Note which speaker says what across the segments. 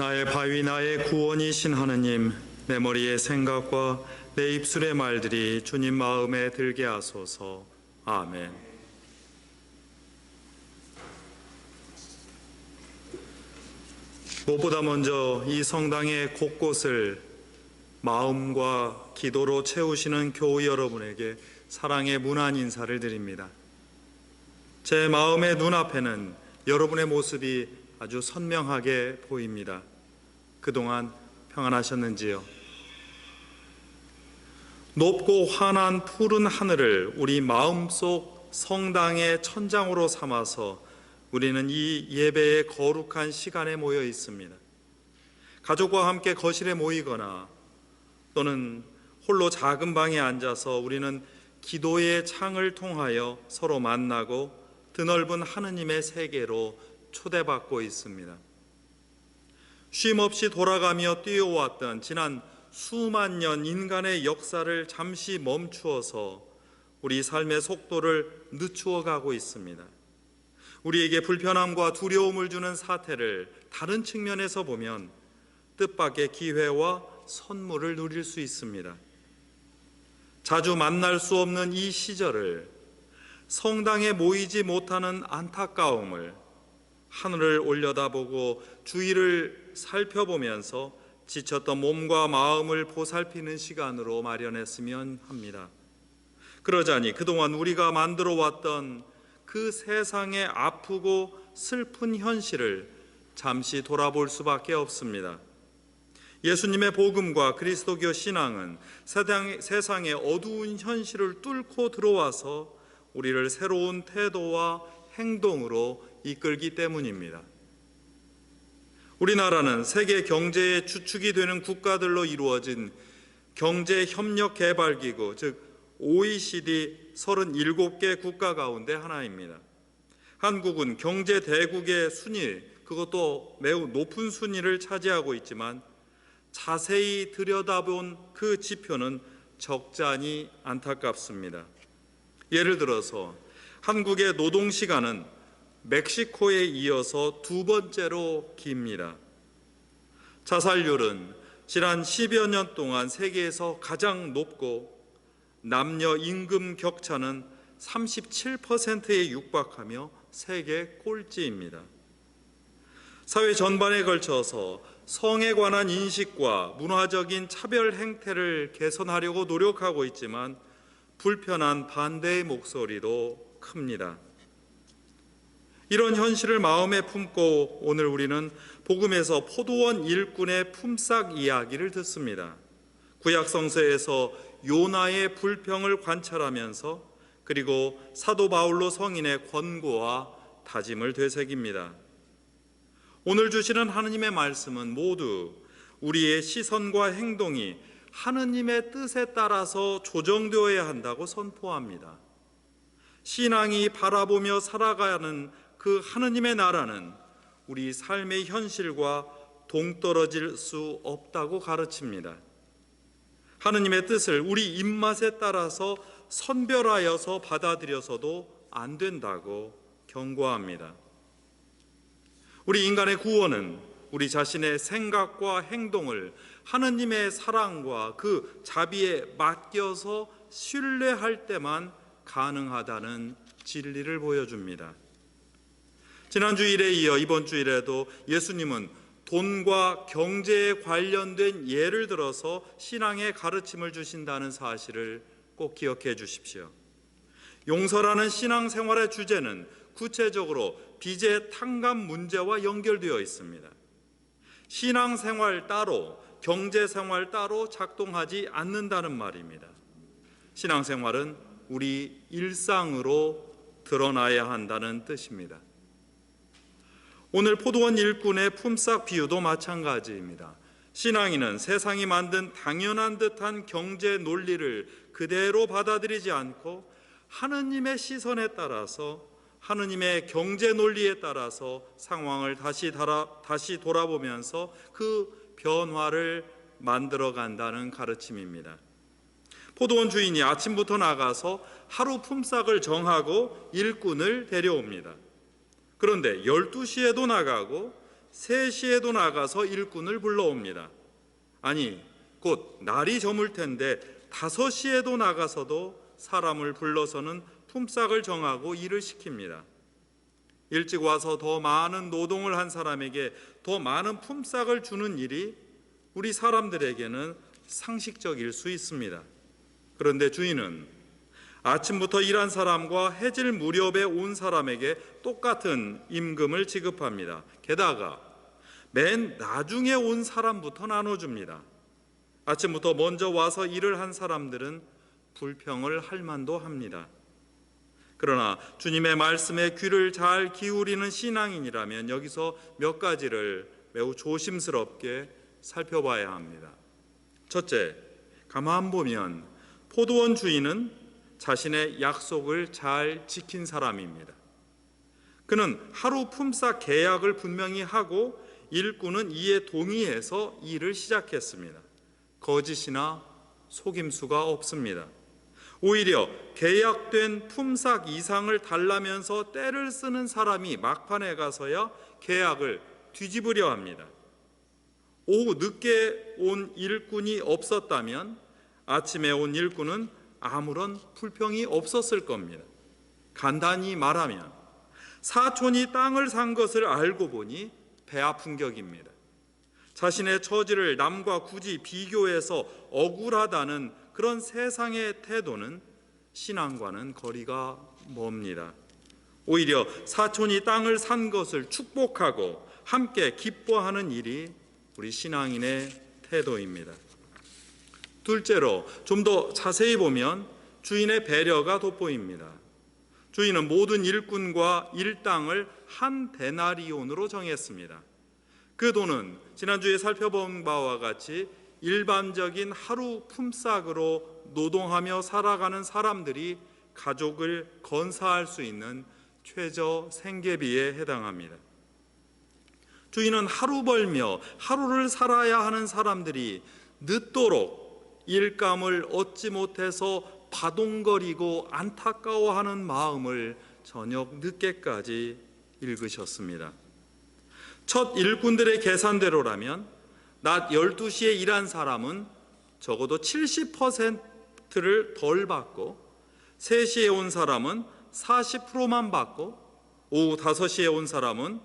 Speaker 1: 나의 바위 나의 구원이신 하느님 내 머리의 생각과 내 입술의 말들이 주님 마음에 들게 하소서 아멘 무엇보다 먼저 이 성당의 곳곳을 마음과 기도로 채우시는 교우 여러분에게 사랑의 문안 인사를 드립니다. 제 마음의 눈앞에는 여러분의 모습이 아주 선명하게 보입니다. 그동안 평안하셨는지요? 높고 환한 푸른 하늘을 우리 마음속 성당의 천장으로 삼아서 우리는 이 예배의 거룩한 시간에 모여 있습니다. 가족과 함께 거실에 모이거나 또는 홀로 작은 방에 앉아서 우리는 기도의 창을 통하여 서로 만나고 드넓은 하느님의 세계로 초대받고 있습니다. 쉼없이 돌아가며 뛰어왔던 지난 수만 년 인간의 역사를 잠시 멈추어서 우리 삶의 속도를 늦추어 가고 있습니다. 우리에게 불편함과 두려움을 주는 사태를 다른 측면에서 보면 뜻밖의 기회와 선물을 누릴 수 있습니다. 자주 만날 수 없는 이 시절을 성당에 모이지 못하는 안타까움을 하늘을 올려다보고 주위를 살펴보면서 지쳤던 몸과 마음을 보살피는 시간으로 마련했으면 합니다. 그러자니 그동안 우리가 만들어 왔던 그 세상의 아프고 슬픈 현실을 잠시 돌아볼 수밖에 없습니다. 예수님의 복음과 그리스도교 신앙은 세상, 세상의 어두운 현실을 뚫고 들어와서 우리를 새로운 태도와 행동으로 이끌기 때문입니다. 우리나라는 세계 경제의 주축이 되는 국가들로 이루어진 경제협력개발기구, 즉 OECD 37개 국가 가운데 하나입니다. 한국은 경제 대국의 순위, 그것도 매우 높은 순위를 차지하고 있지만 자세히 들여다본 그 지표는 적잖이 안타깝습니다. 예를 들어서 한국의 노동 시간은 멕시코에 이어서 두 번째로 깁니다. 자살률은 지난 10여 년 동안 세계에서 가장 높고 남녀 임금 격차는 37%에 육박하며 세계 꼴찌입니다. 사회 전반에 걸쳐서 성에 관한 인식과 문화적인 차별 행태를 개선하려고 노력하고 있지만 불편한 반대의 목소리도 큽니다. 이런 현실을 마음에 품고 오늘 우리는 복음에서 포도원 일꾼의 품삯 이야기를 듣습니다. 구약 성서에서 요나의 불평을 관찰하면서 그리고 사도 바울로 성인의 권고와 다짐을 되새깁니다. 오늘 주시는 하느님의 말씀은 모두 우리의 시선과 행동이 하느님의 뜻에 따라서 조정되어야 한다고 선포합니다. 신앙이 바라보며 살아가는 그 하느님의 나라는 우리 삶의 현실과 동떨어질 수 없다고 가르칩니다. 하느님의 뜻을 우리 입맛에 따라서 선별하여서 받아들여서도 안 된다고 경고합니다. 우리 인간의 구원은 우리 자신의 생각과 행동을 하느님의 사랑과 그 자비에 맡겨서 신뢰할 때만 가능하다는 진리를 보여줍니다. 지난 주일에 이어 이번 주일에도 예수님은 돈과 경제에 관련된 예를 들어서 신앙의 가르침을 주신다는 사실을 꼭 기억해 주십시오. 용서라는 신앙생활의 주제는 구체적으로 빚의 탕감 문제와 연결되어 있습니다. 신앙생활 따로, 경제생활 따로 작동하지 않는다는 말입니다. 신앙생활은 우리 일상으로 드러나야 한다는 뜻입니다. 오늘 포도원 일꾼의 품삯 비유도 마찬가지입니다. 신앙인은 세상이 만든 당연한 듯한 경제 논리를 그대로 받아들이지 않고 하느님의 시선에 따라서 하느님의 경제 논리에 따라서 상황을 다시 달아, 다시 돌아보면서 그 변화를 만들어 간다는 가르침입니다. 포도원 주인이 아침부터 나가서 하루 품삯을 정하고 일꾼을 데려옵니다. 그런데 12시에도 나가고 3시에도 나가서 일꾼을 불러옵니다. 아니, 곧 날이 저물 텐데 5시에도 나가서도 사람을 불러서는 품삯을 정하고 일을 시킵니다. 일찍 와서 더 많은 노동을 한 사람에게 더 많은 품삯을 주는 일이 우리 사람들에게는 상식적일 수 있습니다. 그런데 주인은 아침부터 일한 사람과 해질 무렵에 온 사람에게 똑같은 임금을 지급합니다. 게다가 맨 나중에 온 사람부터 나눠줍니다. 아침부터 먼저 와서 일을 한 사람들은 불평을 할 만도 합니다. 그러나 주님의 말씀에 귀를 잘 기울이는 신앙인이라면 여기서 몇 가지를 매우 조심스럽게 살펴봐야 합니다. 첫째, 가만 보면 포도원 주인은 자신의 약속을 잘 지킨 사람입니다. 그는 하루 품삯 계약을 분명히 하고 일꾼은 이에 동의해서 일을 시작했습니다. 거짓이나 속임수가 없습니다. 오히려 계약된 품삯 이상을 달라면서 때를 쓰는 사람이 막판에 가서야 계약을 뒤집으려 합니다. 오후 늦게 온 일꾼이 없었다면 아침에 온 일꾼은 아무런 불평이 없었을 겁니다. 간단히 말하면 사촌이 땅을 산 것을 알고 보니 배 아픈 격입니다. 자신의 처지를 남과 굳이 비교해서 억울하다는 그런 세상의 태도는 신앙과는 거리가 멉니다. 오히려 사촌이 땅을 산 것을 축복하고 함께 기뻐하는 일이 우리 신앙인의 태도입니다. 둘째로 좀 더 자세히 보면 주인의 배려가 돋보입니다. 주인은 모든 일꾼과 일당을 한 데나리온으로 정했습니다. 그 돈은 지난주에 살펴본 바와 같이 일반적인 하루 품삯으로 노동하며 살아가는 사람들이 가족을 건사할 수 있는 최저 생계비에 해당합니다. 주인은 하루 벌며 하루를 살아야 하는 사람들이 늦도록 일감을 얻지 못해서 바동거리고 안타까워하는 마음을 저녁 늦게까지 읽으셨습니다. 첫 일꾼들의 계산대로라면 낮 12시에 일한 사람은 적어도 70%를 덜 받고 3시에 온 사람은 40%만 받고 오후 5시에 온 사람은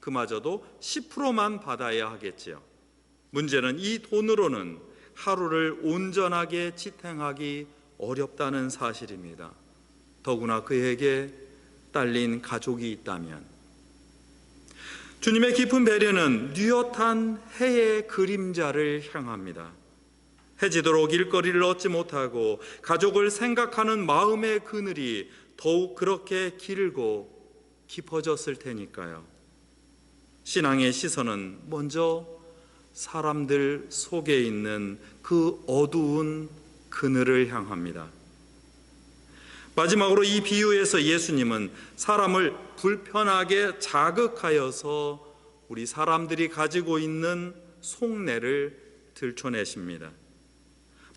Speaker 1: 그마저도 10%만 받아야 하겠지요. 문제는 이 돈으로는 하루를 온전하게 지탱하기 어렵다는 사실입니다. 더구나 그에게 딸린 가족이 있다면 주님의 깊은 배려는 뉘엿한 해의 그림자를 향합니다. 해지도록 일거리를 얻지 못하고 가족을 생각하는 마음의 그늘이 더욱 그렇게 길고 깊어졌을 테니까요. 신앙의 시선은 먼저 사람들 속에 있는 그 어두운 그늘을 향합니다. 마지막으로 이 비유에서 예수님은 사람을 불편하게 자극하여서 우리 사람들이 가지고 있는 속내를 들춰내십니다.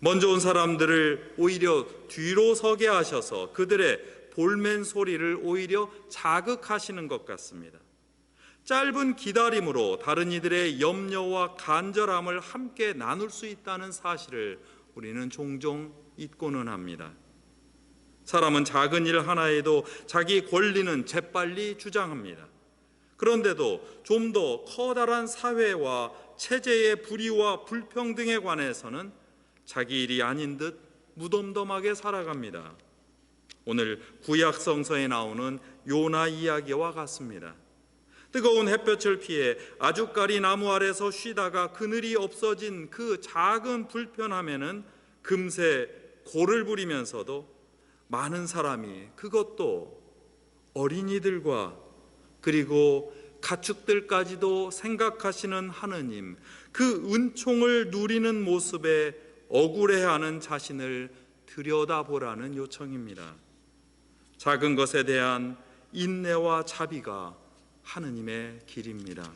Speaker 1: 먼저 온 사람들을 오히려 뒤로 서게 하셔서 그들의 볼멘 소리를 오히려 자극하시는 것 같습니다. 짧은 기다림으로 다른 이들의 염려와 간절함을 함께 나눌 수 있다는 사실을 우리는 종종 잊고는 합니다. 사람은 작은 일 하나에도 자기 권리는 재빨리 주장합니다. 그런데도 좀 더 커다란 사회와 체제의 불의와 불평등에 관해서는 자기 일이 아닌 듯 무덤덤하게 살아갑니다. 오늘 구약 성서에 나오는 요나 이야기와 같습니다. 뜨거운 햇볕을 피해 아주까리 나무 아래서 쉬다가 그늘이 없어진 그 작은 불편함에는 금세 고를 부리면서도 많은 사람이 그것도 어린이들과 그리고 가축들까지도 생각하시는 하느님 그 은총을 누리는 모습에 억울해하는 자신을 들여다보라는 요청입니다. 작은 것에 대한 인내와 자비가 하느님의 길입니다.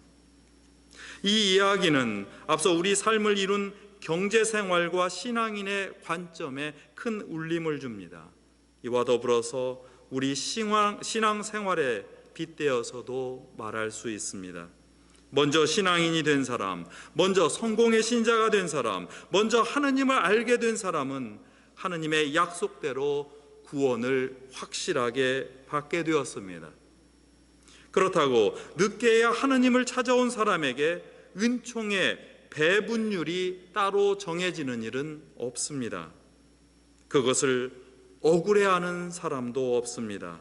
Speaker 1: 이 이야기는 앞서 우리 삶을 이룬 경제 생활과 신앙인의 관점에 큰 울림을 줍니다. 이와 더불어서 우리 신앙, 생활에 빗대어서도 말할 수 있습니다. 먼저 신앙인이 된 사람, 먼저 성공의 신자가 된 사람, 먼저 하느님을 알게 된 사람은 하느님의 약속대로 구원을 확실하게 받게 되었습니다. 그렇다고 늦게야 하느님을 찾아온 사람에게 은총의 배분율이 따로 정해지는 일은 없습니다. 그것을 억울해하는 사람도 없습니다.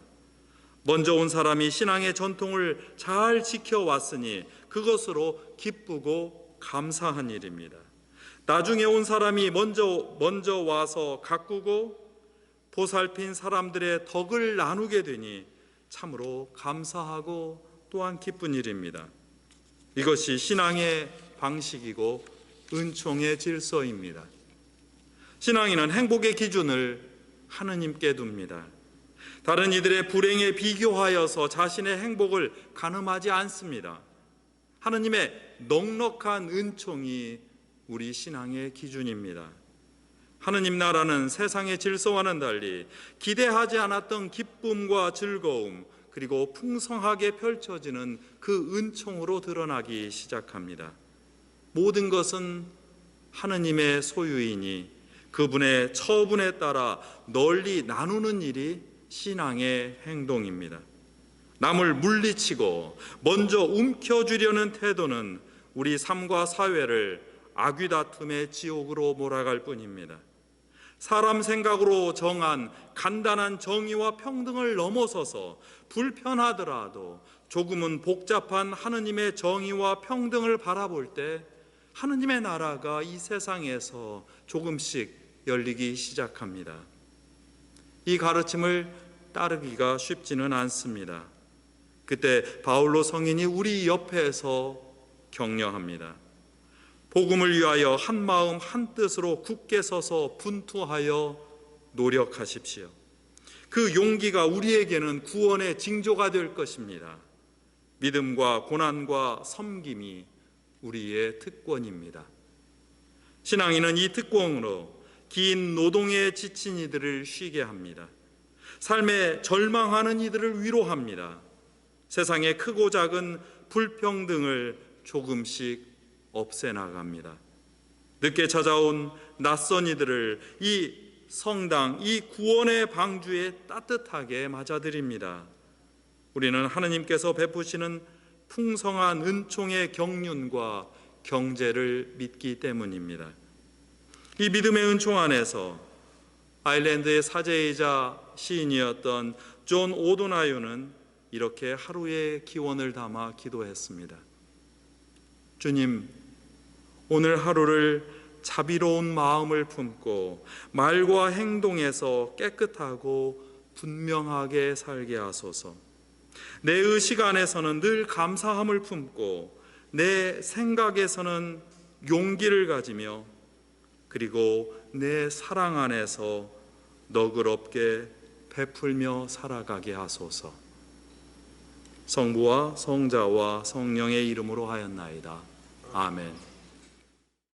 Speaker 1: 먼저 온 사람이 신앙의 전통을 잘 지켜왔으니 그것으로 기쁘고 감사한 일입니다. 나중에 온 사람이 먼저 먼저 와서 가꾸고 보살핀 사람들의 덕을 나누게 되니 참으로 감사하고 또한 기쁜 일입니다. 이것이 신앙의 방식이고 은총의 질서입니다. 신앙인은 행복의 기준을 하느님께 둡니다. 다른 이들의 불행에 비교하여서 자신의 행복을 가늠하지 않습니다. 하느님의 넉넉한 은총이 우리 신앙의 기준입니다. 하느님 나라는 세상의 질서와는 달리 기대하지 않았던 기쁨과 즐거움 그리고 풍성하게 펼쳐지는 그 은총으로 드러나기 시작합니다. 모든 것은 하느님의 소유이니 그분의 처분에 따라 널리 나누는 일이 신앙의 행동입니다. 남을 물리치고 먼저 움켜쥐려는 태도는 우리 삶과 사회를 아귀다툼의 지옥으로 몰아갈 뿐입니다. 사람 생각으로 정한 간단한 정의와 평등을 넘어서서 불편하더라도 조금은 복잡한 하느님의 정의와 평등을 바라볼 때 하느님의 나라가 이 세상에서 조금씩 열리기 시작합니다. 이 가르침을 따르기가 쉽지는 않습니다. 그때 바울로 성인이 우리 옆에서 격려합니다. 복음을 위하여 한 마음 한 뜻으로 굳게 서서 분투하여 노력하십시오. 그 용기가 우리에게는 구원의 징조가 될 것입니다. 믿음과 고난과 섬김이 우리의 특권입니다. 신앙인은 이 특권으로 긴 노동에 지친 이들을 쉬게 합니다. 삶에 절망하는 이들을 위로합니다. 세상의 크고 작은 불평등을 조금씩 없애나갑니다. 늦게 찾아온 낯선 이들을 이 성당, 이 구원의 방주에 따뜻하게 맞아들입니다. 우리는 하느님께서 베푸시는 풍성한 은총의 경륜과 경제를 믿기 때문입니다. 이 믿음의 은총 안에서 아일랜드의 사제이자 시인이었던 존 오도나유는 이렇게 하루의 기원을 담아 기도했습니다. 주님, 오늘 하루를 자비로운 마음을 품고 말과 행동에서 깨끗하고 분명하게 살게 하소서. 내 의식 안에서는 늘 감사함을 품고 내 생각에서는 용기를 가지며 그리고 내 사랑 안에서 너그럽게 베풀며 살아가게 하소서. 성부와 성자와 성령의 이름으로 하였나이다. 아멘.